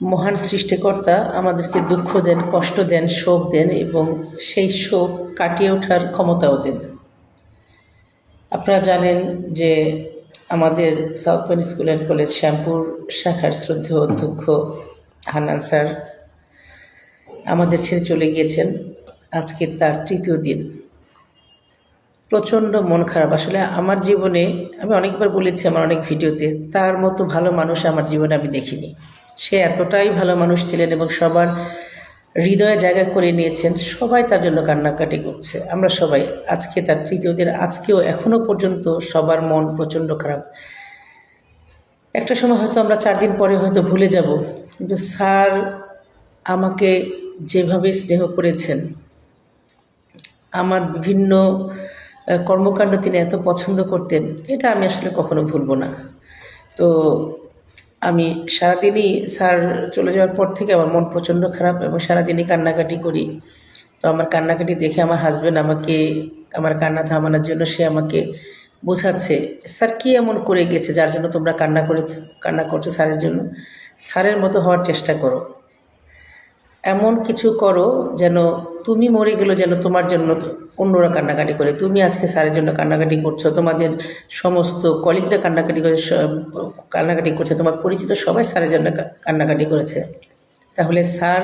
মহান সৃষ্টিকর্তা আমাদেরকে দুঃখ দেন, কষ্ট দেন, শোক দেন এবং সেই শোক কাটিয়ে ওঠার ক্ষমতাও দেন। আপনারা জানেন যে আমাদের south point school and college Shyampur শাখার শ্রদ্ধেয় অধ্যক্ষ হান্নান স্যার আমাদের ছেড়ে চলে গিয়েছেন। আজকে তার তৃতীয় দিন। প্রচণ্ড মন খারাপ। আসলে আমার জীবনে, আমি অনেকবার বলেছি আমার অনেক ভিডিওতে, তার মতো ভালো মানুষ আমার জীবনে আমি দেখিনি। সে এতটাই ভালো মানুষ ছিলেন এবং সবার হৃদয়ে জায়গা করে নিয়েছেন, সবাই তার জন্য কান্নাকাটি করছে। আমরা সবাই আজকে তার তৃতীয় দিন, আজকেও এখনও পর্যন্ত সবার মন প্রচণ্ড খারাপ। একটা সময় হয়তো আমরা চার দিন পরে হয়তো ভুলে যাব, কিন্তু স্যার আমাকে যেভাবে স্নেহ করেছেন, আমার বিভিন্ন কর্মকাণ্ড তিনি এত পছন্দ করতেন, এটা আমি আসলে কখনো ভুলবো না। তো আমি সারাদিনই স্যার চলে যাওয়ার পর থেকে আমার মন প্রচণ্ড খারাপ এবং সারাদিনই কান্নাকাটি করি। তো আমার কান্নাকাটি দেখে আমার হাজব্যান্ড আমাকে, আমার কান্না থামানোর জন্য সে আমাকে বোঝাচ্ছে, স্যার, কী এমন করে গেছে যার জন্য তোমরা কান্না করেছ, কান্না করছ স্যারের জন্য? স্যারের মতো হওয়ার চেষ্টা করো। এমন কিছু করো যেন তুমি মরে গেলো যেন তোমার জন্য অন্যরা কান্নাকাটি করে। তুমি আজকে স্যারের জন্য কান্নাকাটি করছ, তোমাদের সমস্ত কলিগরা কান্নাকাটি করে কান্নাকাটি করছে, তোমার পরিচিত সবাই স্যারের জন্য কান্নাকাটি করেছে। তাহলে স্যার,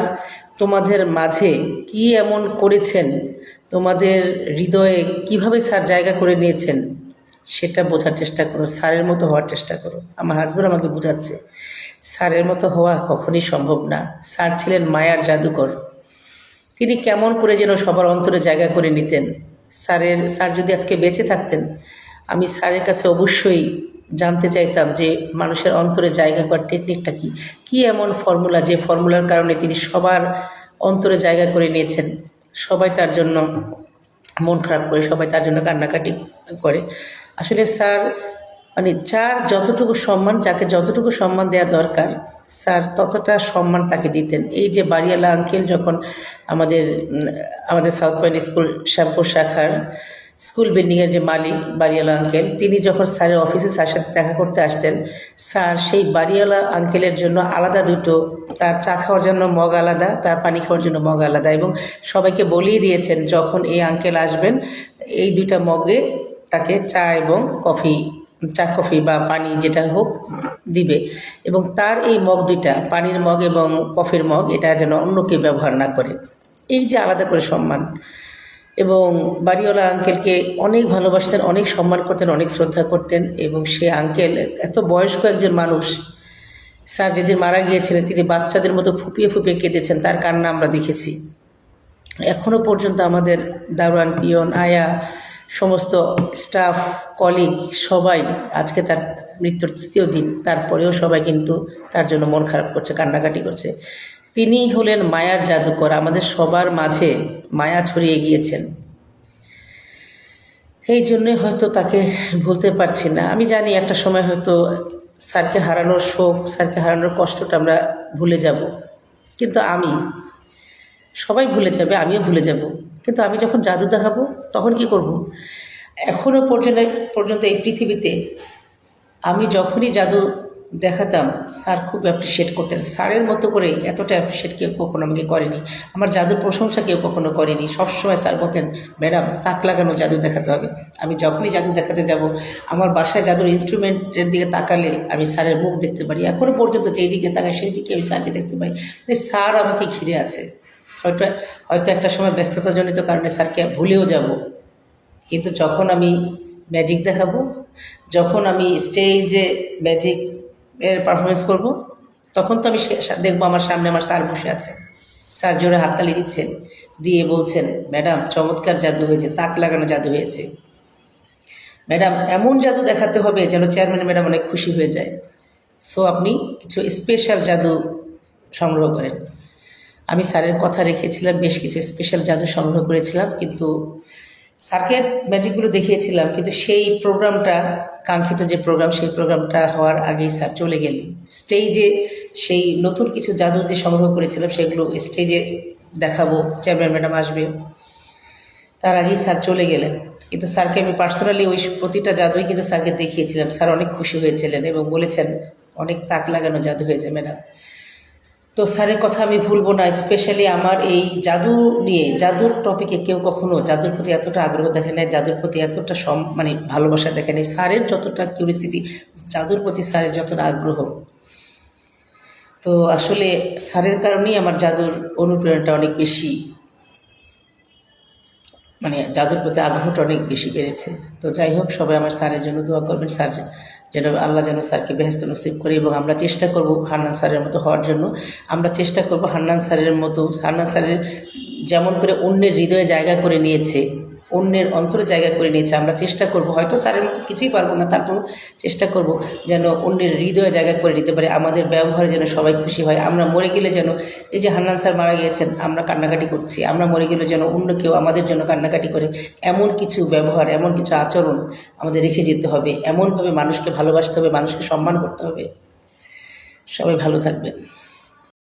তোমাদের মাঝে কি এমন করেছেন? তোমাদের হৃদয়ে কীভাবে স্যার জায়গা করে নিয়েছেন? সেটা বোঝার চেষ্টা করো, স্যারের মতো হওয়ার চেষ্টা করো। আমার হাজব্যান্ড আমাকে বোঝাচ্ছে। স্যারের মতো হওয়া কখনই সম্ভব না। স্যার ছিলেন মায়ার জাদুকর। তিনি কেমন করে যেন সবার অন্তরে জায়গা করে নিতেন। স্যারের, স্যার যদি আজকে বেঁচে থাকতেন, আমি স্যারের কাছে অবশ্যই জানতে চাইতাম যে মানুষের অন্তরে জায়গা করার টেকনিকটা কি। কি এমন ফর্মুলা যে ফর্মুলার কারণে তিনি সবার অন্তরে জায়গা করে নিয়েছেন। সবাই তার জন্য মন খারাপ করে, সবাই তার জন্য কান্নাকাটি করে। আসলে স্যার মানে যার যতটুকু সম্মান, যাকে যতটুকু সম্মান দেওয়া দরকার, স্যার ততটা সম্মান তাকে দিতেন। এই যে বাড়িওয়ালা আঙ্কেল যখন আমাদের আমাদের সাউথ পয়েন্ট স্কুল শ্যামপুর শাখার স্কুল বিল্ডিংয়ের যে মালিক, বাড়িওয়ালা আঙ্কেল তিনি যখন স্যারের অফিসে স্যার সাথে দেখা করতে আসতেন, স্যার সেই বাড়িওয়ালা আঙ্কেলের জন্য আলাদা দুটো, তার চা খাওয়ার জন্য মগ আলাদা, তার পানি খাওয়ার জন্য মগ আলাদা এবং সবাইকে বলিয়ে দিয়েছেন, যখন এই আঙ্কেল আসবেন, এই দুইটা মগে তাকে চা এবং কফি চা, কফি বা পানি যেটা হোক দিবে। এবং তার এই মগ দুইটা, পানির মগ এবং কফির মগ, এটা যেন অন্য কেউ ব্যবহার না করে। এই যে আলাদা করে সম্মান। এবং বাড়িওয়ালা আঙ্কেলকে অনেক ভালোবাসতেন, অনেক সম্মান করতেন, অনেক শ্রদ্ধা করতেন এবং সে আঙ্কেল এত বয়স্ক একজন মানুষ। স্যার যেদিন মারা গিয়েছিলেন, তিনি বাচ্চাদের মতো ফুপিয়ে ফুপিয়ে কেঁদেছেন, তার কান্না আমরা দেখেছি। এখনও পর্যন্ত আমাদের দারোয়ান, পিয়ন, আয়া সমস্ত স্টাফ কলিগ সবাই আজকে তার মৃত্যুর তৃতীয় দিন। তারপরেও সবাই কিন্তু তার জন্য মন খারাপ করছে, কান্নাকাটি করছে। তিনি হলেন মায়ার জাদুকর, আমাদের সবার মাঝে মায়া ছড়িয়ে গিয়েছেন। এই জন্যই হয়তো তাকে ভুলতে পারছি না। আমি জানি একটা সময় হয়তো স্যারকে হারানোর শোক, স্যারকে হারানোর কষ্টটা আমরা ভুলে যাব। কিন্তু আমি সবাই ভুলে যাবে, আমিও ভুলে যাব। কিন্তু আমি যখন জাদু দেখাবো, তখন কি করব। এখনও পর্যন্ত পর্যন্ত এই পৃথিবীতে আমি যখনই জাদু দেখাতাম, স্যার খুব অ্যাপ্রিসিয়েট করতেন। স্যারের মতো করে এতটা অ্যাপ্রিসিয়েট কেউ কখনো আমাকে করেনি। আমার জাদুর প্রশংসা কেউ কখনো করেনি। সবসময় স্যার বলতেন, ম্যাডাম, তাক লাগানো জাদু দেখাতে হবে। আমি যখনই জাদু দেখাতে যাব, আমার বাসায় জাদুর ইনস্ট্রুমেন্টের দিকে তাকালে আমি স্যারের মুখ দেখতে পারি। এখনও পর্যন্ত যেই দিকে তাকাই সেই দিকে আমি স্যারকে দেখতে পাই। মানে স্যার আমাকে ঘিরে আছে। হয়তো হয়তো একটা সময় ব্যস্ততাজনিত কারণে স্যারকে ভুলেও যাব। কিন্তু যখন আমি ম্যাজিক দেখাবো, যখন আমি স্টেজে ম্যাজিক এর পারফরমেন্স করব, তখন তো আমি দেখব আমার সামনে আমার স্যার বসে আছে। স্যার জোরে হাততালি দিচ্ছেন, দিয়ে বলছেন ম্যাডাম চমৎকার জাদু হয়েছে, তাক লাগানো জাদু হয়েছে। ম্যাডাম এমন জাদু দেখাতে হবে যেন চেয়ারম্যান ম্যাডাম অনেক খুশি হয়ে যায়। সো আপনি কিছু স্পেশাল জাদু সংগ্রহ করেন। আমি স্যারের কথা রেখেছিলাম, বেশ কিছু স্পেশাল জাদু সংগ্রহ করেছিলাম, কিন্তু স্যারকে ম্যাজিকগুলো দেখিয়েছিলাম, কিন্তু সেই প্রোগ্রামটা কাঙ্ক্ষিত যে প্রোগ্রাম সেই প্রোগ্রামটা হওয়ার আগেই স্যার চলে গেলেন। স্টেজে সেই নতুন কিছু জাদু যে সংগ্রহ করেছিলাম, সেগুলো স্টেজে দেখাবো চেয়ারম্যান ম্যাডাম আসবে। তার আগেই স্যার চলে গেলেন। কিন্তু স্যারকে আমি পার্সোনালি ওই প্রতিটা জাদুই কিন্তু স্যারকে দেখিয়েছিলাম। স্যার অনেক খুশি হয়েছিলেন এবং বলেছেন, অনেক তাক লাগানো জাদু হয়েছে ম্যাডাম তো স্যারের কথা আমি ভুলবো না স্পেশালি আমার এই জাদু নিয়ে, জাদুর টপিকে কেউ কখনো জাদুর প্রতি এতটা আগ্রহ দেখে নেয় জাদুর প্রতি এতটা সম মানে ভালোবাসা দেখে নেয় স্যারের যতটা কিউরিসিটি জাদুর প্রতি স্যারের যতটা আগ্রহ। তো আসলে স্যারের কারণেই আমার জাদুর অনুপ্রেরণাটা অনেক বেশি মানে জাদুর প্রতি আগ্রহটা অনেক বেশি বেড়েছে। তো যাই হোক, সবাই আমার স্যারের জন্য দোয়া করবেন। স্যার যেন আল্লাহ যেন স্যারকে বেহেস্ত নসিব করে এবং আমরা চেষ্টা করব হান্নান স্যারের মতো হওয়ার জন্য। আমরা চেষ্টা করব হান্নান স্যারের মতো, হান্নান স্যারের যেমন করে অন্যের হৃদয়ে জায়গা করে নিয়েছে। অন্যের অন্তরে জায়গা করে নিয়েছে। আমরা চেষ্টা করব, হয়তো স্যারের মতো কিছুই পারব না তারপর চেষ্টা করব যেন অন্যের হৃদয়ে জায়গা করে নিতে পারে, আমাদের ব্যবহারে যেন সবাই খুশি হয়। আমরা মরে গেলে যেন এই যে হান্নান স্যার মারা গিয়েছেন, আমরা কান্নাকাটি করছি। আমরা মরে গেলে যেন অন্য কেউ আমাদের জন্য কান্নাকাটি করে। এমন কিছু ব্যবহার, এমন কিছু আচরণ আমাদের রেখে যেতে হবে। এমনভাবে মানুষকে ভালোবাসতে হবে, মানুষকে সম্মান করতে হবে। সবাই ভালো থাকবেন।